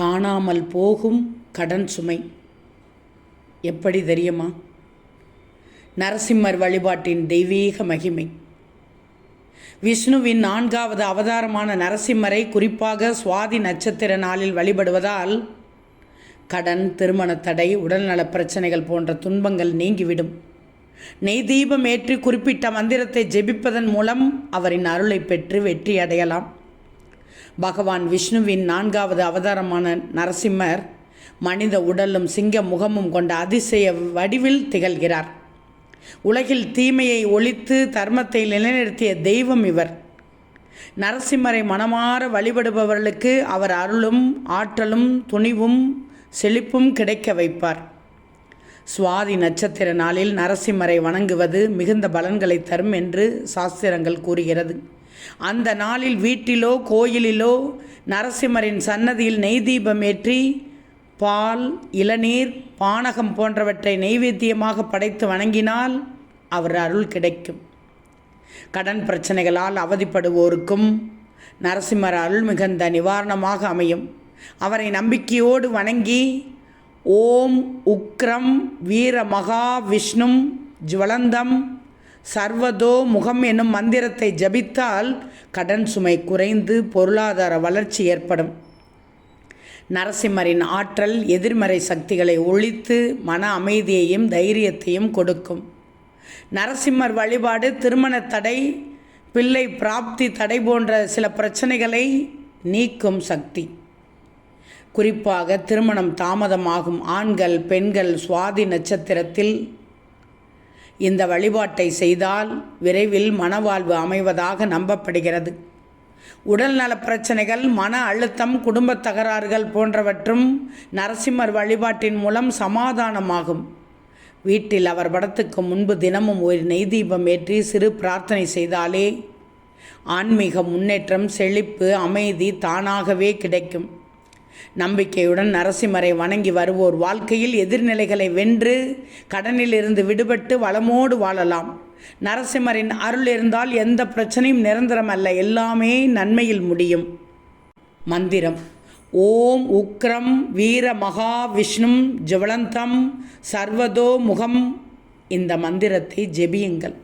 காணாமல் போகும் கடன் சுமை. எப்படி தெரியுமா? நரசிம்மர் வழிபாட்டின் தெய்வீக மகிமை. விஷ்ணுவின் நான்காவது அவதாரமான நரசிம்மரை குறிப்பாக சுவாதி நட்சத்திர நாளில் வழிபடுவதால் கடன் திருமண தடை உடல்நலப் பிரச்சனைகள் போன்ற துன்பங்கள் நீங்கிவிடும். நெய் தீபம் ஏற்றி குறிப்பிட்ட மந்திரத்தை ஜெபிப்பதன் மூலம் அவரின் அருளை பெற்று வெற்றி அடையலாம் பகவான் விஷ்ணுவின் நான்காவது அவதாரமான நரசிம்மர் மனித உடலும் சிங்க முகமும் கொண்ட அதிசய வடிவில் திகழ்கிறார். உலகில் தீமையை ஒழித்து தர்மத்தை நிலைநிறுத்திய தெய்வம் இவர். நரசிம்மரை மனமாற வழிபடுபவர்களுக்கு அவர் அருளும் ஆற்றலும் துணிவும் செழிப்பும் கிடைக்க வைப்பார். சுவாதி நட்சத்திர நாளில் நரசிம்மரை வணங்குவது மிகுந்த பலன்களை தரும் என்று சாஸ்திரங்கள் கூறுகிறது. அந்த நாளில் வீட்டிலோ கோயிலிலோ நரசிம்மரின் சன்னதியில் நெய் தீபம் ஏற்றி பால் இளநீர் பானகம் போன்றவற்றை நெய்வேத்தியமாக படைத்து வணங்கினால் அவர் அருள் கிடைக்கும். கடன் பிரச்சனைகளால் அவதிப்படுவோருக்கும் நரசிம்மர் அருள் மிகுந்த நிவாரணமாக அமையும். அவரை நம்பிக்கையோடு வணங்கி ஓம் உக்ரம் வீர மகா விஷ்ணும் ஜுவலந்தம் சர்வதோ முகம் என்னும் மந்திரத்தை ஜபித்தால் கடன் சுமை குறைந்து பொருளாதார வளர்ச்சி ஏற்படும். நரசிம்மரின் ஆற்றல் எதிர்மறை சக்திகளை ஒழித்து மன அமைதியையும் தைரியத்தையும் கொடுக்கும். நரசிம்மர் வழிபாடு திருமண தடை பிள்ளை பிராப்தி தடை போன்ற சில பிரச்சனைகளை நீக்கும் சக்தி. குறிப்பாக திருமணம் தாமதமாகும். ஆண்கள் பெண்கள் சுவாதி நட்சத்திரத்தில் இந்த வழிபாட்டை செய்தால் விரைவில் மனவாழ்வு அமைவதாக நம்பப்படுகிறது. உடல்நல பிரச்சனைகள் மன அழுத்தம் குடும்பத் தகராறுகள் போன்றவற்றும் நரசிம்மர் வழிபாட்டின் மூலம் சமாதானமாகும். வீட்டில் அவர் படத்துக்கு முன்பு தினமும் ஒரு நெய் தீபம் ஏற்றி சிறு பிரார்த்தனை செய்தாலே ஆன்மீக முன்னேற்றம் செழிப்பு அமைதி தானாகவே கிடைக்கும். நம்பிக்கையுடன் நரசிம்மரை வணங்கி வருவோர் வாழ்க்கையில் எதிர்நிலைகளை வென்று கடனிலிருந்து விடுபட்டு வளமோடு வாழலாம். நரசிம்மரின் அருள் இருந்தால் எந்த பிரச்சனையும் நிரந்தரம் அல்ல எல்லாமே நன்மையில் முடியும். மந்திரம். ஓம் உக்ரம் வீர மகா விஷ்ணும் ஜுவலந்தம் சர்வதோ முகம். இந்த மந்திரத்தை ஜெபியுங்கள்.